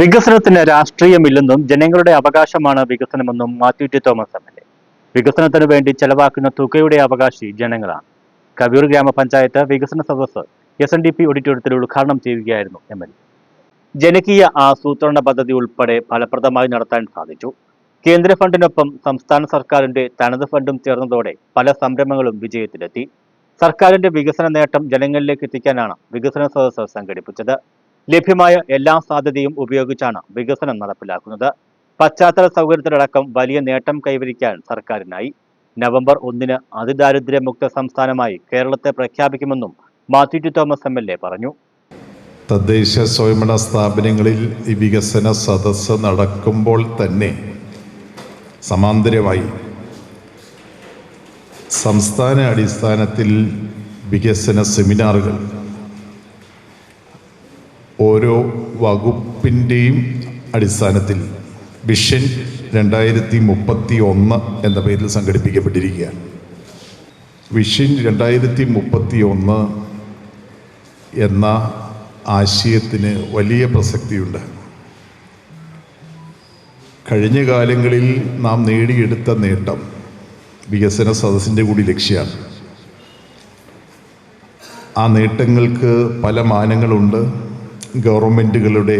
വികസനത്തിന് രാഷ്ട്രീയമില്ലെന്നും ജനങ്ങളുടെ അവകാശമാണ് വികസനമെന്നും Mathew T Thomas M L A. വികസനത്തിന് വേണ്ടി ചെലവാക്കുന്ന തുകയുടെ അവകാശി ജനങ്ങളാണ്. കവിയൂർ ഗ്രാമപഞ്ചായത്ത് വികസന സദസ്സ് എസ് എൻ ഡി പി ഓഡിറ്റോറിയത്തിൽ ഉദ്ഘാടനം ചെയ്യുകയായിരുന്നു എം എൽ എ. ജനകീയ ആസൂത്രണ പദ്ധതി ഉൾപ്പെടെ ഫലപ്രദമായി നടത്താൻ സാധിച്ചു. കേന്ദ്ര ഫണ്ടിനൊപ്പം സംസ്ഥാന സർക്കാരിന്റെ തനത് ഫണ്ടും ചേർന്നതോടെ പല സംരംഭങ്ങളും വിജയത്തിലെത്തി. സർക്കാരിന്റെ വികസന നേട്ടം ജനങ്ങളിലേക്ക് എത്തിക്കാനാണ് വികസന സദസ്സ് സംഘടിപ്പിച്ചത്. ലഭ്യമായ എല്ലാ സാധ്യതയും ഉപയോഗിച്ചാണ് വികസനം നടപ്പിലാക്കുന്നത്. പശ്ചാത്തല സൗകര്യത്തിലടക്കം വലിയ നേട്ടം കൈവരിക്കാൻ സർക്കാരിനായി നവംബർ ഒന്നിന് അതിദാരിദ്ര്യമുക്ത സംസ്ഥാനമായി കേരളത്തെ പ്രഖ്യാപിക്കുമെന്നും Mathew T Thomas M L A പറഞ്ഞു. തദ്ദേശ സ്വയംഭരണ സ്ഥാപനങ്ങളിൽ ഈ വികസന സദസ്സ് നടക്കുമ്പോൾ തന്നെ സമാന്തരമായി സംസ്ഥാന അടിസ്ഥാനത്തിൽ വികസന സെമിനാറുകൾ ഓരോ വകുപ്പിന്റെയും അടിസ്ഥാനത്തിൽ വിഷൻ രണ്ടായിരത്തി മുപ്പത്തി ഒന്ന് എന്ന പേരിൽ സംഘടിപ്പിക്കപ്പെട്ടിരിക്കുകയാണ്. വിഷൻ രണ്ടായിരത്തി മുപ്പത്തി ഒന്ന് എന്ന ആശയത്തിന് വലിയ പ്രസക്തിയുണ്ട്. കഴിഞ്ഞ കാലങ്ങളിൽ നാം നേടിയെടുത്ത നേട്ടം വികസന സദസ്സിന്റെ കൂടി ലക്ഷ്യമാണ്. ആ നേട്ടങ്ങൾക്ക് പല മാനങ്ങളുണ്ട്. ഗവൺമെന്റുകളുടെ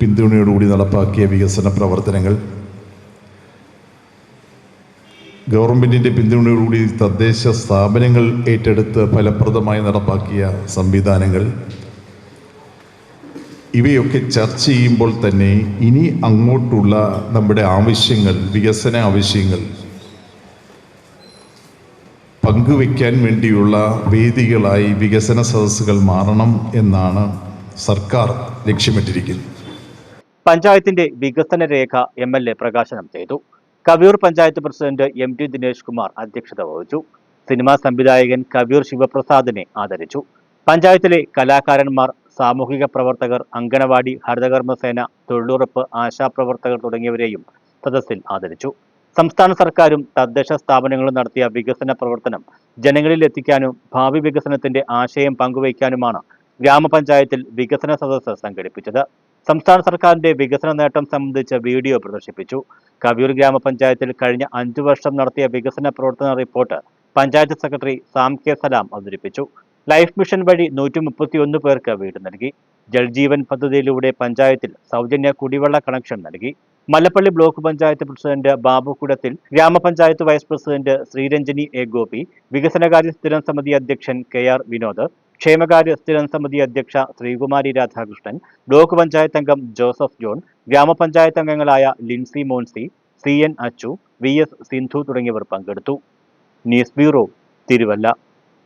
പിന്തുണയോടുകൂടി നടപ്പാക്കിയ വികസന പ്രവർത്തനങ്ങൾ. ഗവൺമെന്റിന്റെ പിന്തുണയോടുകൂടി തദ്ദേശ സ്ഥാപനങ്ങൾ ഏറ്റെടുത്ത് ഫലപ്രദമായി നടപ്പാക്കിയ സംവിധാനങ്ങൾ. ഇവയൊക്കെ ചർച്ച ചെയ്യുമ്പോൾ തന്നെ ഇനി അങ്ങോട്ടുള്ള നമ്മുടെ ആവശ്യങ്ങൾ വികസന ആവശ്യങ്ങൾ പങ്കുവയ്ക്കാൻ വേണ്ടിയുള്ള വേദികളായി വികസന സദസ്സുകൾ മാറണം എന്നാണ് സർക്കാർ ലക്ഷ്യമിട്ടിരിക്കുന്നു. പഞ്ചായത്തിന്റെ വികസന രേഖ എം എൽ എ പ്രകാശനം ചെയ്തു. Kaviyoor panchayat president M T Dinesh Kumar അധ്യക്ഷത വഹിച്ചു. സിനിമാ സംവിധായകൻ കവിയൂർ ശിവപ്രസാദിനെ ആദരിച്ചു. പഞ്ചായത്തിലെ കലാകാരന്മാർ സാമൂഹിക പ്രവർത്തകർ അങ്കണവാടി ഹരിതകർമ്മസേന തൊഴിലുറപ്പ് ആശാപ്രവർത്തകർ തുടങ്ങിയവരെയും സദസ്സിൽ ആദരിച്ചു. സംസ്ഥാന സർക്കാരും തദ്ദേശ സ്ഥാപനങ്ങളും നടത്തിയ വികസന പ്രവർത്തനം ജനങ്ങളിൽ എത്തിക്കാനും ഭാവി വികസനത്തിന്റെ ആശയം പങ്കുവയ്ക്കാനുമാണ് ഗ്രാമപഞ്ചായത്തിൽ വികസന സദസ്സ് സംഘടിപ്പിച്ചത്. സംസ്ഥാന സർക്കാരിന്റെ വികസന നേട്ടം സംബന്ധിച്ച വീഡിയോ പ്രദർശിപ്പിച്ചു. കവിയൂർ ഗ്രാമപഞ്ചായത്തിൽ കഴിഞ്ഞ അഞ്ചു വർഷം നടത്തിയ വികസന പ്രവർത്തന report panchayat secretary Sam K Salam അവതരിപ്പിച്ചു. ലൈഫ് മിഷൻ വഴി നൂറ്റി മുപ്പത്തിയൊന്ന് പേർക്ക് വീട് നൽകി. ജൽജീവൻ പദ്ധതിയിലൂടെ പഞ്ചായത്തിൽ സൗജന്യ കുടിവെള്ള കണക്ഷൻ നൽകി. മല്ലപ്പള്ളി ബ്ലോക്ക് പഞ്ചായത്ത് പ്രസിഡന്റ് ബാബു കുടത്തിൽ ഗ്രാമപഞ്ചായത്ത് vice president Sreeranjini A Gopi വികസനകാര്യ സ്ഥിരം സമിതി അധ്യക്ഷൻ കെ ആർ വിനോദ് ക്ഷേമകാര്യ സ്ഥിരം സമിതി അധ്യക്ഷ ശ്രീകുമാരി രാധാകൃഷ്ണൻ ബ്ലോക്ക് പഞ്ചായത്ത് അംഗം ജോസഫ് ജോൺ ഗ്രാമപഞ്ചായത്ത് അംഗങ്ങളായ Lincy Moncy C N Achu V S Sindhu തുടങ്ങിയവർ പങ്കെടുത്തു. News bureau Thiruvalla.